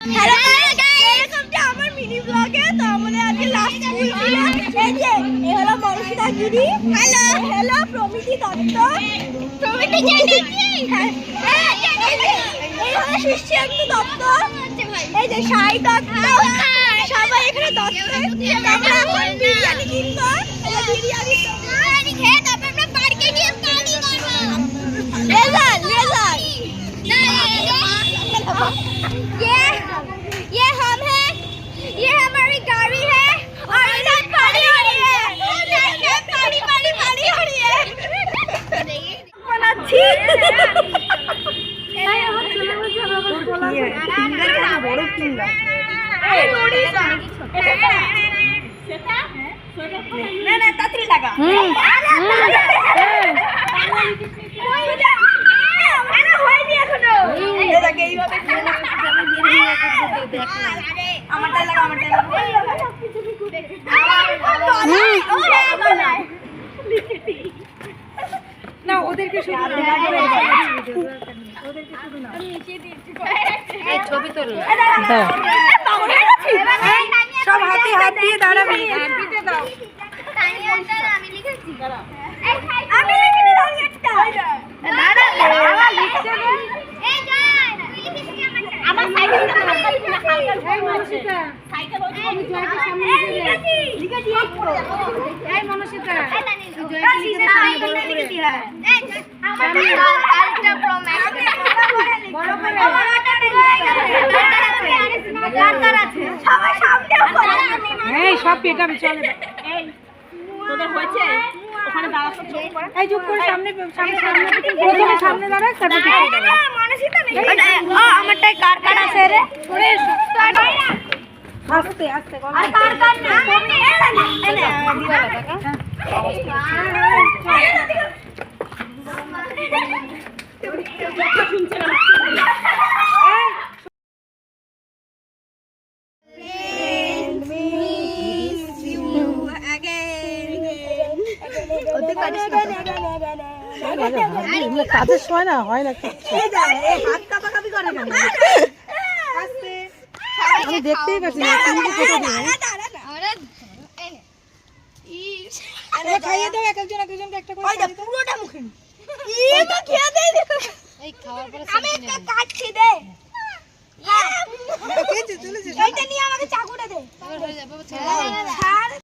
Hello welcome to আমার mini ব্লগে তো আমাদের আজকে লাস্ট স্কুল ছিল। এই যে এ হলো মনসিতা দিদি। Hello hello Promiti Dutta. প্রমিতি Chatterjee Dutta. এই যে সাই দত্ত। সবাই এখানে দত্ত। আমরা এখন বিরিয়ানি কিনবো। বিরিয়ানি না না তাড়াতাড়ি লাগা আমারটা লাগা আমারটা লাগা না ওদেরকে শুধু সব হাতে হাত দিয়ে দাঁড়াবি। দিতে দাও আমি লিখেছি আমি লিখিনি রঙেরটা আমার সাইকেলটা হালকা এই মনসিতা সাইকেল এই সবাই সামনে এই সব পেটাবে চলে তোদের হয়েছে ওখানে দাঁড়াতে চোখ করে এই চুপ করে সামনে সামনে সামনে প্রথমে সামনে দাঁড়া তারপর পিছনে দাঁড়া। আমারটাই কার কার আছে রে সরে এসো। আস্তে আস্তে আর কার কার না এনে কাজের সময় না হয় না কিচ্ছু। হাত কাপাকাপি করে কেন? আমি দেখতেই পাচ্ছি না তুমি তো খাইয়ে দাও এক একজন এক একজনকে একটা করে। পুরোটা মুখে আমি একটা কাটছি দে। আমাকে চাকুটা দে।